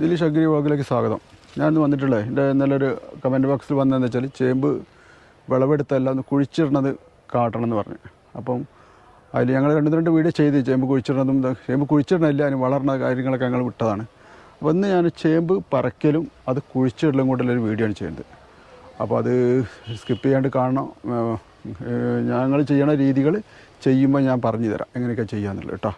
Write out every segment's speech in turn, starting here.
Dileesh agri വ്ളോഗിലേക്ക് സ്വാഗതം. ഞാൻ ഇന്ന് വന്നിട്ടുള്ളത് എന്റെ ഇന്നലൊരു കമന്റ് ബോക്സിൽ വന്നതെന്ന് വെച്ചാൽ ചേമ്പ് വിളവെടുത്തല്ല ഒന്ന് കുഴിച്ചിടണത് കാട്ടണം എന്ന് പറഞ്ഞു. അപ്പം അതിൽ ഞങ്ങൾ രണ്ട് രണ്ട് വീഡിയോ ചെയ്ത് ചേമ്പ് കുഴിച്ചിടണതും ചേമ്പ് കുഴിച്ചിടണില്ല അതിന് വളർന്ന കാര്യങ്ങളൊക്കെ ഞങ്ങൾ വിട്ടതാണ്. അപ്പോൾ ഇന്ന് ഞാൻ ചേമ്പ് പറക്കലും അത് കുഴിച്ചിടലും കൊണ്ടുള്ള ഒരു വീഡിയോ ആണ് ചെയ്യുന്നത്. അപ്പോൾ അത് സ്കിപ്പ് ചെയ്യാണ്ട് കാണണം. ഞങ്ങൾ ചെയ്യണ രീതികൾ ചെയ്യുമ്പോൾ ഞാൻ പറഞ്ഞു തരാം എങ്ങനെയൊക്കെ ചെയ്യാമെന്നുള്ളത് കേട്ടോ.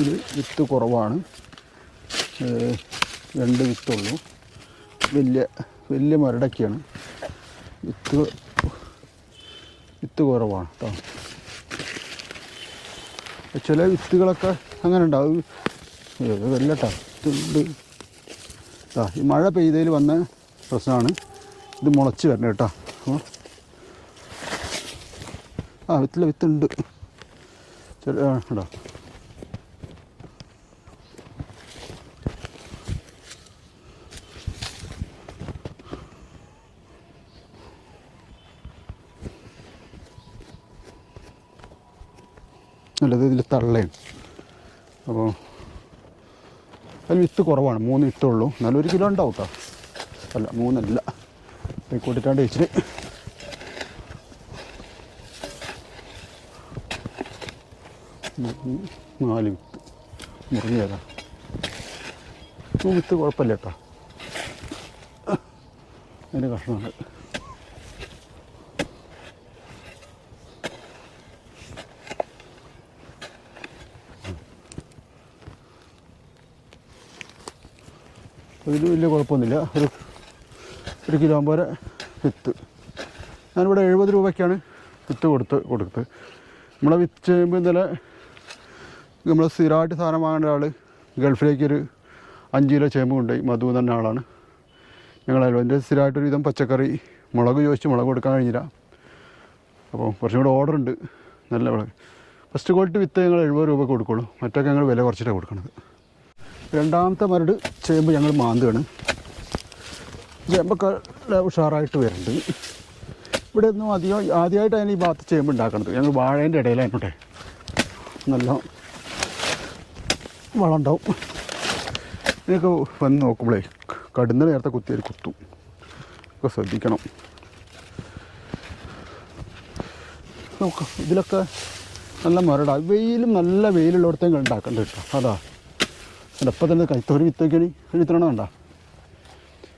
ഇതിൽ വിത്ത് കുറവാണ്. രണ്ട് വിത്തുള്ളൂ. വലിയ വലിയ മരടൊക്കെയാണ്. വിത്ത് വിത്ത് കുറവാണ് കേട്ടോ ചില വിത്തുകളൊക്കെ അങ്ങനെ ഉണ്ടാവും വല്ല വല്ല കേട്ടോ ഈ മഴ പെയ്തതിൽ വന്ന പ്രശ്നമാണ്. ഇത് മുളച്ച് വരണം കേട്ടോ. അപ്പോൾ ആ വിത്തിലെ വിത്തുണ്ട്. ചെറിയ ഉണ്ടോ? നല്ലത് ഇതിൽ തള്ളയാണ് അപ്പോൾ അതിൽ വിത്ത് കുറവാണ് മൂന്ന് വിത്തുള്ളൂ എന്നാലും ഒരു കിലോ ഉണ്ടാവും കേട്ടോ അല്ല മൂന്നല്ല. കൂട്ടിട്ടാണ്ട് വെച്ചിട്ട്. നാല് വിത്ത്. മുറിഞ്ഞേതാ വിത്ത് കുഴപ്പമില്ല കേട്ടോ അതിന്റെ കഷ്ണമാണ് ഇതിൽ വലിയ കുഴപ്പമൊന്നുമില്ല. ഒരു ഒരു കിലോ പോലെ വിത്ത്. ഞാനിവിടെ എഴുപത് രൂപയ്ക്കാണ് വിത്ത് കൊടുത്ത് കൊടുത്തത് നമ്മളെ വിത്ത് ചെയ്യുമ്പോൾ ഇന്നലെ നമ്മൾ സ്ഥിരമായിട്ട് സാധനം വാങ്ങേണ്ട ആൾ ഗൾഫിലേക്കൊരു അഞ്ച് കിലോ ചേമ്പ് കൊണ്ടുപോയി. മധു തന്നെ ആളാണ്. ഞങ്ങളായാലും എന്റെ സ്ഥിരമായിട്ടൊരു വിധം പച്ചക്കറി മുളക് ചോദിച്ച് മുളക് കൊടുക്കാൻ കഴിഞ്ഞില്ല. അപ്പോൾ കുറച്ചും കൂടെ ഓർഡർ ഉണ്ട്. നല്ല മുളക് ഫസ്റ്റ് ക്വാളിറ്റി വിത്ത് ഞങ്ങൾ എഴുപത് രൂപ കൊടുക്കുള്ളൂ. മറ്റൊക്കെ ഞങ്ങൾ വില കുറച്ചിട്ടാണ് കൊടുക്കുന്നത്. രണ്ടാമത്തെ മരട് ചേമ്പ് ഞങ്ങൾ മാന്തുകയാണ്. ചേമ്പൊക്കെ ഉഷാറായിട്ട് വരുന്നുണ്ട്. ഇവിടെ ഒന്നും അധികം ആദ്യമായിട്ടാണ് ഈ ഭാഗത്ത് ചേമ്പ് ഉണ്ടാക്കുന്നത് ഞങ്ങൾ വാഴേന്റെ ഇടയിലായിട്ടെ നല്ല വളം ഉണ്ടാവും ഇതിനൊക്കെ വന്ന് നോക്കുമ്പോഴേ കടുന്ന നേരത്തെ കുത്തിയൊരു കുത്തും. ഒക്കെ ശ്രദ്ധിക്കണം. നോക്കാം ഇതിലൊക്കെ നല്ല മരട. വെയിലും നല്ല വെയിലുള്ളിടത്തേക്ക് ഉണ്ടാക്കേണ്ടത് കേട്ടോ അതാ. ഇപ്പം തന്നെ കൈത്തോരി വിത്തൊക്കെയാണ് എഴുത്തണം കണ്ട.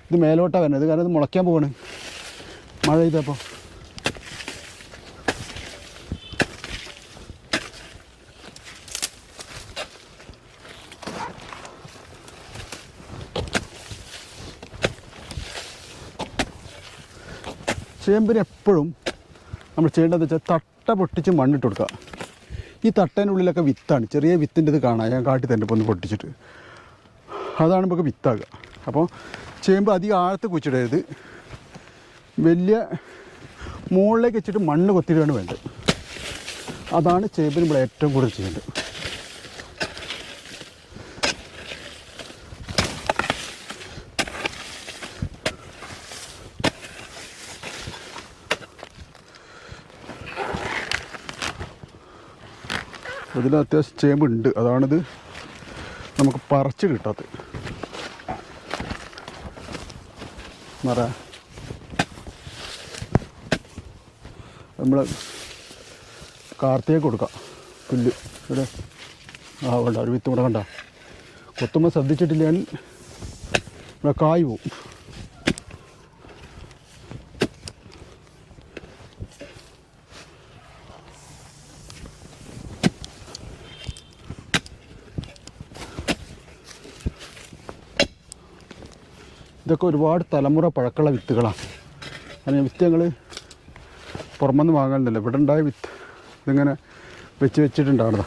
ഇത് മേലോട്ടാണ് വരുന്നത് കാരണം ഇത് മുളയ്ക്കാൻ പോവാണ്. മഴ പെയ്തപ്പോൾ ചേമ്പിന് എപ്പോഴും നമ്മൾ ചെയ്യേണ്ടതെന്ന് വെച്ചാൽ തട്ട പൊട്ടിച്ച് മണ്ണിട്ട് കൊടുക്കുക. ഈ തട്ടേന്റെ ഉള്ളിലൊക്കെ വിത്താണ്. ചെറിയ വിത്തിന്റെ ഇത് കാണാം. ഞാൻ കാട്ടി തന്നെ ഒന്ന് പൊട്ടിച്ചിട്ട്. അതാണ് നമുക്ക് വിത്താകുക അപ്പോൾ ചേമ്പ് അധികം ആഴത്ത് കുച്ചിടരുത് വലിയ മുകളിലേക്ക് വെച്ചിട്ട് മണ്ണ് കൊത്തിയിടുകയാണ് വേണ്ടത്. അതാണ് ചേമ്പിന് ഇവിടെ ഏറ്റവും കൂടുതൽ ചെയ്യേണ്ടത്. അതിൽ അത്യാവശ്യം ചേമ്പുണ്ട്. അതാണിത് നമുക്ക് പറിച്ച് കിട്ടാത്തത് മറ. നമ്മൾ കാർത്തിക കൊടുക്കാം. പുല്ല്. ഇവിടെ. ആ വേണ്ട. ഒരു വിത്ത് കൂടെ കണ്ട കൊത്തുമ്പോൾ ശ്രദ്ധിച്ചിട്ടില്ലെങ്കിൽ ഇവിടെ കായ് പോവും. ഇതൊക്കെ ഒരുപാട് തലമുറ പഴക്കമുള്ള വിത്തുകളാണ്. അതിന് വിത്ത് ഞങ്ങൾ പുറമെന്ന് വാങ്ങാനില്ല ഇവിടെ ഉണ്ടായ വിത്ത് ഇതിങ്ങനെ വെച്ച് വെച്ചിട്ടുണ്ടാവുന്നതാ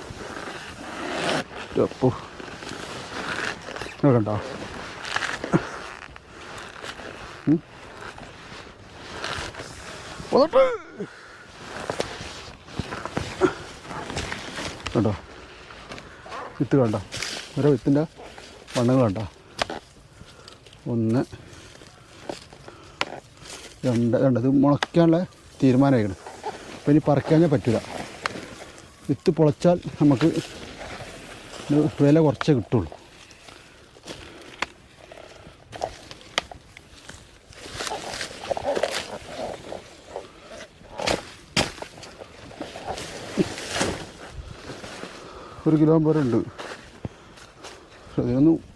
അപ്പോൾ കണ്ടോ. കണ്ടോ? വിത്ത് കണ്ടോ? ഓരോ വിത്തിന്റെ വണ്ണങ്ങൾ കണ്ടോ? ഒന്ന് രണ്ട് രണ്ട്. ഇത് മുളയ്ക്കാനുള്ള തീരുമാനമായിരുന്നു അപ്പോൾ ഇനി പറിക്കാനേ പറ്റില്ല വിത്ത് പൊളച്ചാൽ നമുക്ക് വില കുറച്ചേ കിട്ടുള്ളൂ. ഒരു കിലോ വരെ ഉണ്ട്. അതിനൊന്നും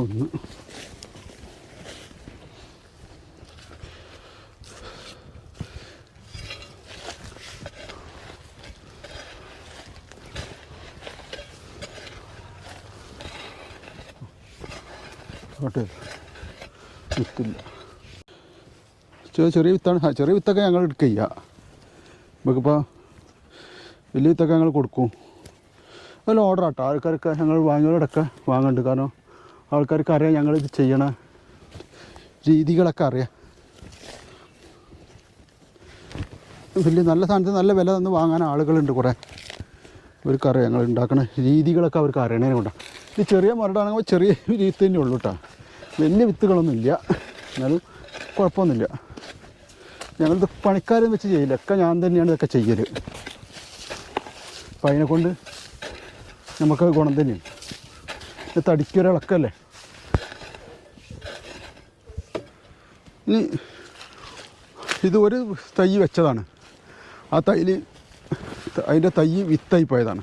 ഒന്ന്. ആട്ടെ വിത്തില്ല. ചെറിയ വിത്താണ്. ചെറിയ വിത്തൊക്കെ ഞങ്ങൾ എടുക്കുക നമുക്കിപ്പോൾ വലിയ വിത്തൊക്കെ ഞങ്ങൾ കൊടുക്കും. അതിൽ ഓർഡർ ആട്ടോ. ആൾക്കാർക്ക് ഞങ്ങൾ വാങ്ങിയവരോടൊക്കെ വാങ്ങുന്നുണ്ട്. കാരണം ആൾക്കാർക്ക് അറിയാം ഞങ്ങൾ ഇത് ചെയ്യണ രീതികളൊക്കെ അറിയാം. വലിയ നല്ല സാധനത്തിന് നല്ല വില തന്ന് വാങ്ങാൻ ആളുകളുണ്ട് കുറേ. അവർക്കറിയാം ഞങ്ങൾ ഉണ്ടാക്കുന്ന രീതികളൊക്കെ അവർക്ക് അറിയണേനെ കൊണ്ടാണ് ഇത് ചെറിയ മരടാണെങ്കിൽ ചെറിയ രീതി തന്നെ ഉള്ളൂ കേട്ടോ വലിയ വിത്തുകളൊന്നും ഇല്ല എന്നാലും കുഴപ്പമൊന്നുമില്ല. ഞങ്ങളിത് പണിക്കാരെന്ന് വെച്ച് ചെയ്യില്ല ഒക്കെ ഞാൻ തന്നെയാണ് ഇതൊക്കെ ചെയ്യൽ അപ്പം അതിനെ കൊണ്ട് നമുക്ക് ഗുണം തന്നെയാണ്. തടിക്കൊരിളക്കല്ലേ? ഇനി ഇത് ഒരു തൈ വെച്ചതാണ്. ആ തൈയിൽ അതിന്റെ തൈ വിത്തായി പോയതാണ്.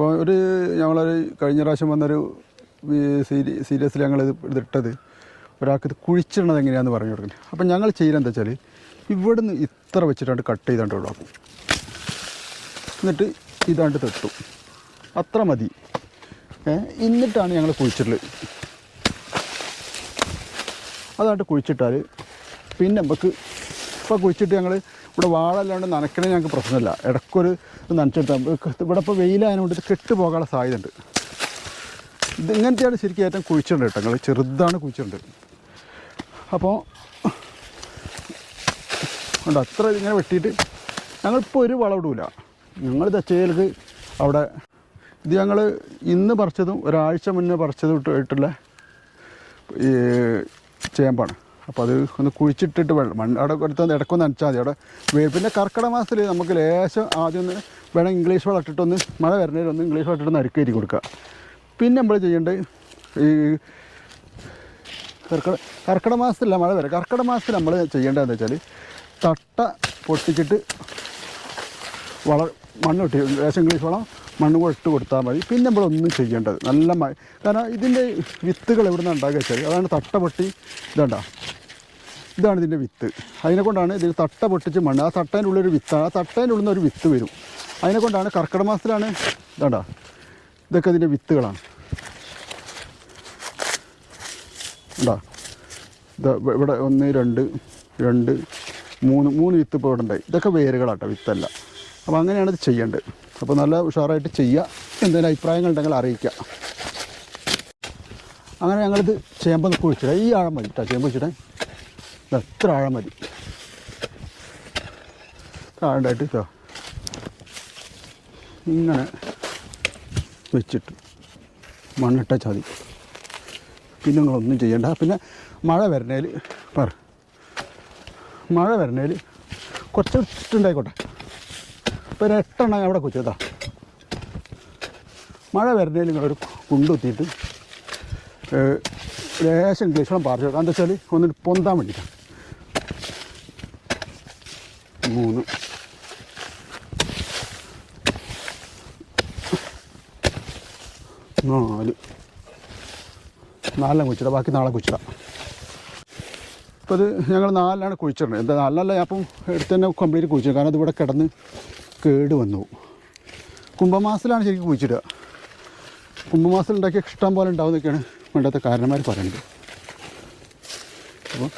അപ്പോൾ ഒരു ഞങ്ങളൊരു കഴിഞ്ഞ പ്രാവശ്യം വന്നൊരു സീരി സീരിയസിൽ ഞങ്ങൾ ഇത് ഇതിട്ടത് ഒരാൾക്ക് ഇത് കുഴിച്ചിടണത് എങ്ങനെയാണെന്ന് പറഞ്ഞു കൊടുക്കുന്നത് അപ്പം ഞങ്ങൾ ചെയ്യുന്നത് എന്താ വെച്ചാൽ ഇവിടുന്ന് ഇത്ര വെച്ചിട്ടാണ്ട് കട്ട് ചെയ്താണ്ട് ഒഴിവാക്കും. എന്നിട്ട് ഇതാണ്ട് തട്ടും. അത്ര മതി. എന്നിട്ടാണ് ഞങ്ങൾ കുഴിച്ചിടൽ അതായിട്ട് കുഴിച്ചിട്ടാൽ പിന്നെ നമുക്ക് ഇപ്പോൾ കുഴിച്ചിട്ട് ഞങ്ങൾ ഇവിടെ വാഴല്ലാണ്ട് നനക്കണേ ഞങ്ങൾക്ക് പ്രശ്നമില്ല. ഇടയ്ക്കൊരു നനച്ചെടുത്താൽ ഇവിടെ ഇപ്പോൾ വെയിലായതുകൊണ്ട് കെട്ട് പോകാനുള്ള സാധ്യതയുണ്ട്. ഇത് ഇങ്ങനത്തെയാണ് ശരിക്കും ഏറ്റവും കുഴിച്ചിട്ടുണ്ട് കേട്ടോ ഞങ്ങൾ ചെറുതാണ് കുഴിച്ചിട്ടുണ്ട് അപ്പോൾ ഉണ്ട് അത്ര ഇങ്ങനെ വെട്ടിയിട്ട് ഞങ്ങളിപ്പോൾ ഒരു വളവിടൂല ഞങ്ങൾ ദച്ചയിലേക്ക് അവിടെ ഇത് ഞങ്ങൾ ഇന്ന് പറിച്ചതും ഒരാഴ്ച മുന്നേ പറിച്ചതും ഇട്ടിട്ടുള്ള ഈ ചേമ്പാണ്. അപ്പോൾ അത് ഒന്ന് കുഴിച്ചിട്ടിട്ട് വെള്ളം മണ്ണ് അവിടെ എടുത്ത് ഇടക്കൊന്ന് നനച്ചാൽ മതി. അവിടെ പിന്നെ കർക്കിടക മാസത്തിൽ നമുക്ക് ലേശം ആദ്യം ഒന്ന് വേണം ഇംഗ്ലീഷ് വളം ഇട്ടിട്ടൊന്ന് മഴ വരുന്നതിൽ ഒന്ന് ഇംഗ്ലീഷ് വളട്ടിട്ട് ഇട്ടിട്ട് നരുക്കേരി കൊടുക്കുക പിന്നെ നമ്മൾ ചെയ്യേണ്ടത് ഈ കർക്കിട കർക്കിടക മാസത്തിലല്ല മഴ വരെ. കർക്കിടക മാസത്തിൽ നമ്മൾ ചെയ്യേണ്ടതെന്ന് വെച്ചാൽ തട്ട പൊട്ടിച്ചിട്ട് വള മണ്ണ് ഇട്ട് ലേശം ഇംഗ്ലീഷ് വളം മണ്ണ് ഇട്ട് കൊടുത്താൽ മതി. പിന്നെ നമ്മളൊന്നും ചെയ്യേണ്ടത്. നല്ല മഴ കാരണം ഇതിന്റെ വിത്തുകൾ എവിടെ നിന്ന് ഉണ്ടാക്കുക വെച്ചാൽ അതാണ് തട്ട പൊട്ടി ഇതണ്ട. ഇതാണ് ഇതിന്റെ വിത്ത്. അതിനെ കൊണ്ടാണ് ഇതിൽ തട്ട പൊട്ടിച്ച് മണ്ണ്. ആ തട്ടേന്റെ ഉള്ളൊരു വിത്താണ്. ആ തട്ടേന്റെ ഉള്ളിൽ നിന്ന് ഒരു വിത്ത് വരും. അതിനെ കൊണ്ടാണ് കർക്കിടക മാസത്തിലാണ് ഇതൊക്കെ ഇതിന്റെ വിത്തുകളാണ്. ഉണ്ടാ ഇതാ ഇവിടെ ഒന്ന് രണ്ട് രണ്ട് മൂന്ന് മൂന്ന് വിത്ത് ഇപ്പോൾ ഇവിടെ ഉണ്ടായി. ഇതൊക്കെ വേരുകളാട്ടോ വിത്തല്ല. അപ്പോൾ അങ്ങനെയാണ് ഇത് ചെയ്യേണ്ടത്. അപ്പോൾ നല്ല ഉഷാറായിട്ട് ചെയ്യുക. എന്തെങ്കിലും അഭിപ്രായങ്ങൾ ഉണ്ടെങ്കിൽ അറിയിക്കുക. അങ്ങനെ ഞങ്ങളിത് ചേമ്പ് കുഴിച്ചിടാം. ഈ ആഴം മതി കേട്ടോ ചേമ്പ് വെച്ചിട്ട് എത്ര ആഴം മതി. താഴായിട്ട് ഇതാ. ഇങ്ങനെ വെച്ചിട്ട് മണ്ണിട്ട ചതി. പിന്നെ നിങ്ങളൊന്നും ചെയ്യണ്ട. പിന്നെ മഴ വരണേൽ പറ. മഴ വരണേൽ കുറച്ച് ഇട്ടുണ്ടായിക്കോട്ടെ ഇപ്പോൾ ഒരു എട്ടെണ്ണം അവിടെ കുച്ചതാ മഴ വരണേൽ നിങ്ങളൊരു കുണ്ടുത്തിയിട്ട് ലേശം ഗ്ലീഷണം പാർച്ചു എന്താ വെച്ചാൽ ഒന്നിട്ട് പൊന്താൻ വേണ്ടിയിട്ടാണ്. മൂന്ന്. നാല്. നാലെണ്ണം കുഴിച്ചിടാം. ബാക്കി നാളെ കുഴിച്ചിടാം. ഇപ്പോൾ ഇത് ഞങ്ങൾ നാലിലാണ് കുഴിച്ചിടണത് എന്താ നാലിനല്ല ഞാൻ അപ്പം എടുത്ത് തന്നെ കംപ്ലീറ്റ് കുഴിച്ചിടും. കാരണം ഇതിവിടെ കിടന്ന് കേട് വന്നു. കുംഭമാസത്തിലാണ് ശരിക്കും കുഴിച്ചിടുക. കുംഭമാസത്തിൽ ഉണ്ടാക്കിയ ഇഷ്ടം പോലെ ഉണ്ടാവുന്നൊക്കെയാണ് വേണ്ടാത്ത കാരണന്മാർ പറയുന്നത്. അപ്പോൾ